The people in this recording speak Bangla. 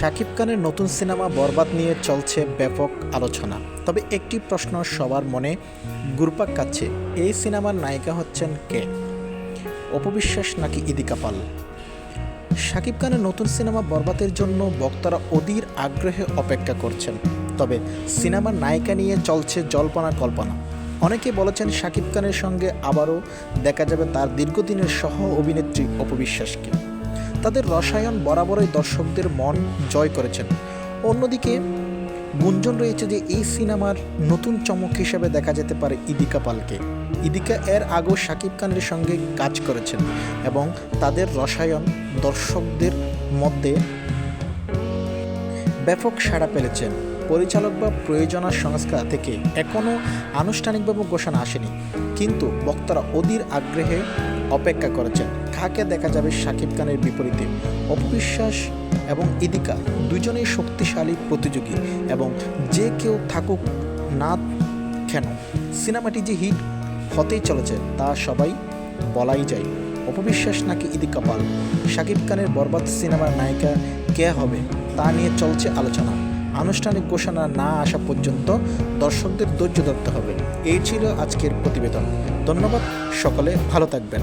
শাকিব খানের নতুন সিনেমা বরবাদ নিয়ে চলছে ব্যাপক আলোচনা। তবে একটি প্রশ্ন সবার মনে ঘুরপাক কাচ্ছে এই সিনেমার নায়িকা হচ্ছেন কে? অপবিশ্বাস নাকি ইদিকা পাল? শাকিব খানের নতুন সিনেমা বরবাদের জন্য বক্তারা অধীর আগ্রহে অপেক্ষা করছেন। তবে সিনেমার নায়িকা নিয়ে চলছে জল্পনা কল্পনা। অনেকে বলেছেন শাকিব খানের সঙ্গে আবারও দেখা যাবে তার দীর্ঘদিনের সহ অভিনেত্রী অপবিশ্বাসকে তাদের রসায়ন বরাবরই দর্শকদের মন জয় করেছেন। অন্যদিকে গুঞ্জন রয়েছে যে এই সিনেমার নতুন চমক হিসেবে দেখা যেতে পারে ইদিকা পালকে। ইদিকা এর আগেও শাকিব খানের সঙ্গে কাজ করেছেন এবং তাদের রসায়ন দর্শকদের মধ্যে ব্যাপক সাড়া ফেলেছেন পরিচালক বা প্রয়োজনা সংস্থা থেকে এখনও আনুষ্ঠানিকভাবে ঘোষণা আসেনি, কিন্তু বক্তারা অধীর আগ্রহে অপেক্ষা করেছেন। কাকে দেখা যাবে শাকিব খানের বিপরীতে। অপবিশ্বাস এবং ইদিকা দুজনেই শক্তিশালী প্রতিযোগী এবং যে কেউ থাকুক না কেন, সিনেমাটি যে হিট হতেই চলেছে তা সবাই বলাই যায়। অপবিশ্বাস নাকি ইদিকা পাল? শাকিব খানের বরবাদ সিনেমার নায়িকা কে হবে তা নিয়ে চলছে আলোচনা। আনুষ্ঠানিক ঘোষণা না আসা পর্যন্ত দর্শকদের ধৈর্য ধরতে হবে। এই ছিল আজকের প্রতিবেদন। ধন্যবাদ, সকলে ভালো থাকবেন।